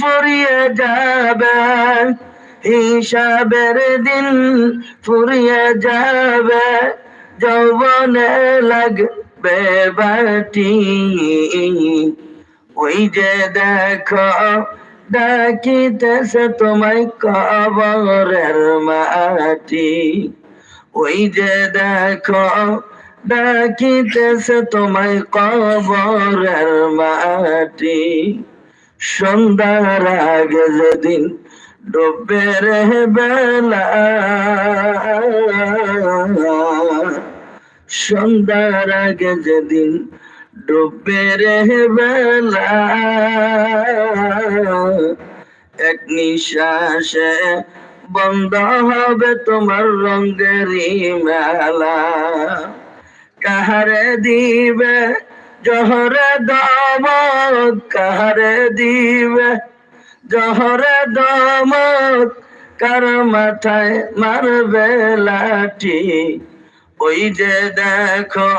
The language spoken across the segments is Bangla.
ফুরিয়ে যাবে, হিসাবের দিন ফুরিয়ে যাবে, যৌবনে লাগবে বাটি। ওই যে দেখো ডাকিতেছে তোমায় কবরের মাটি। ওই যে দেখো ডাকিতেছে তোমায় কবরের মাটি। সন্ধ্যার আগে যেদিন ডুবে রে বেলা সন্ধ্যার আগে যেদিন ডুবে রে বেলা এক নিঃশ্বাসে বন্ধ হবে তোমার রঙ্গেরই মেলা। কাহারে দিবে জহরে দমক কাহারে দিবে? জহরে দমক কার মাথায় মারবে লাঠি? ওই যে দেখো,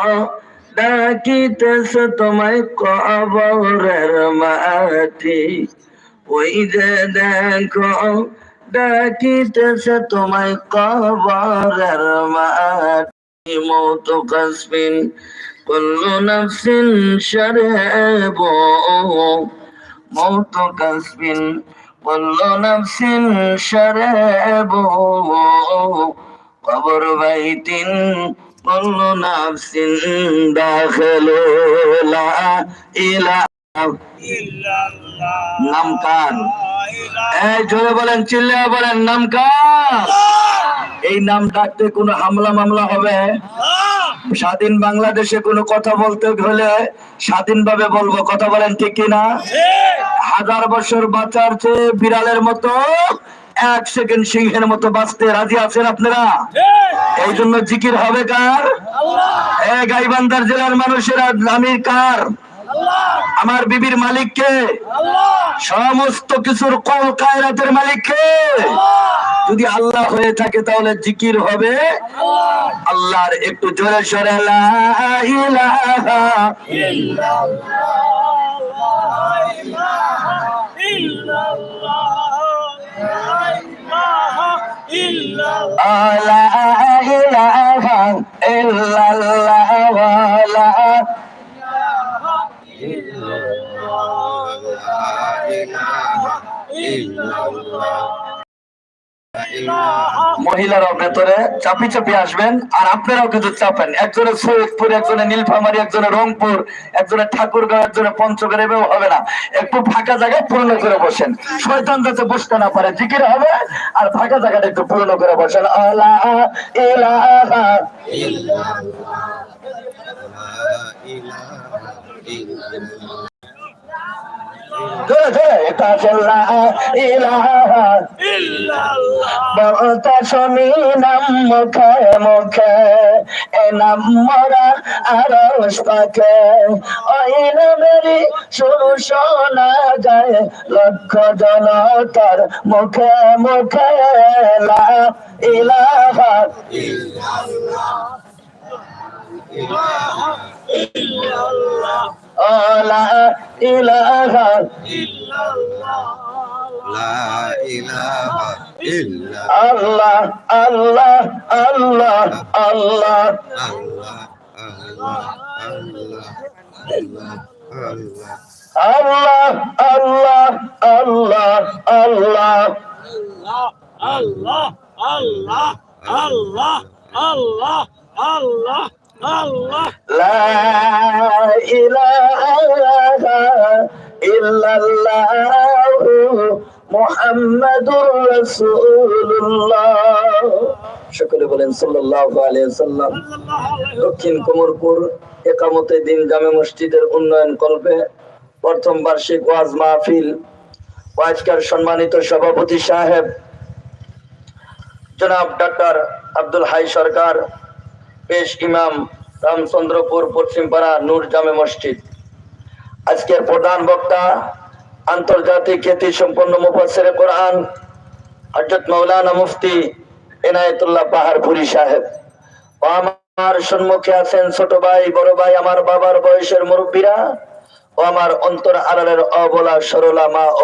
ডাকিতেছে তোমায় কবরের মাটি। ওই যে দেখো, ডাকিতেছে তোমায় কবরের মাটি। মৌত কাসবিন كل نفس شراب موت كسب كل نفس شراب قبر بيت كل نفس داخل لا إله নাম কার এই জোরে বলেন চিল্লে বলেন নাম কার এই নাম ডাকতে কোনো হামলা মামলা হবে স্বাধীন বাংলাদেশে কোনো কথা বলতে হলে স্বাধীনভাবে বলব। কথা বলেন ঠিক কিনা? হাজার বছর বাঁচার চেয়ে বিড়ালের মতো এক সেকেন্ড সিংহের মতো বাঁচতে রাজি আছেন আপনারা? এই জন্য জিকির হবে কার? এ গাইবান্ধার জেলার মানুষেরা আমির কার? আমার বিবির মালিককে সমস্ত কিছুর কল কায়রাতের মালিককে যদি আল্লাহ হয়ে থাকে তাহলে জিকির হবে। আল্লাহর একটু জোরে সরে লা মহিলারাও ভেতরে চাপি চাপি আসবেন, আর আপনারাও কিন্তু চাপেন। একজনে সৈয়দপুর, একজনে নীলফামারি, একজনে রংপুর, একজনে ঠাকুরগাঁও, একজনে পঞ্চগড় এভাবে হবে না। একটু ফাঁকা জায়গায় পূর্ণ করে বসেন। শয়তান যাতে বসতে না পারে, জিকির হবে, আর ফাঁকা জায়গাটা একটু পূর্ণ করে বসেন। বলতে শুনি নাম মুখে মুখে এ নাম মরা আর পাকে। ওই নামেরই শুরু শোনা যায় লক্ষ জনতার মুখে মুখে। লা ইলাহা। ও লা ইলাহা লা ইলাহা আল্লাহ আল্লাহ আল্লাহ আল্লাহ আল্লাহ আল্লাহ আল্লাহ আল্লাহ আল্লাহ আল্লাহ আল্লাহ আল্লাহ আল্লাহ Allah. লা ইলাহা ইল্লাল্লাহ মুহাম্মাদুর রাসূলুল্লাহ। সকলে বলেন সাল্লাল্লাহু আলাইহি ওয়াসাল্লাম। দক্ষিণ কোমরপুর একামতে দিন জামে মসজিদের উন্নয়ন কল্পে প্রথম বার্ষিক ওয়াজ মাহফিল। ওয়াজকার সম্মানিত সভাপতি সাহেব, জনাব ডক্টর আব্দুল হাই সরকার, পেশ ইমাম রামচন্দ্রপুর পশ্চিমপাড়া নূর জামে মসজিদ। আজকের প্রধান বক্তা, আন্তর্জাতিক খ্যাতি সম্পন্ন মুফাসসির কোরআন, হযরত মৌলানা মুফতি এনায়েতুল্লাহ পাহাড়পুরি সাহেব। আমার সম্মুখে আছেন ছোট ভাই, বড় ভাই, আমার বাবার বয়সের মুরব্বীরা। ও আমার অন্তর আড়ালের অবলা সরলা মা ও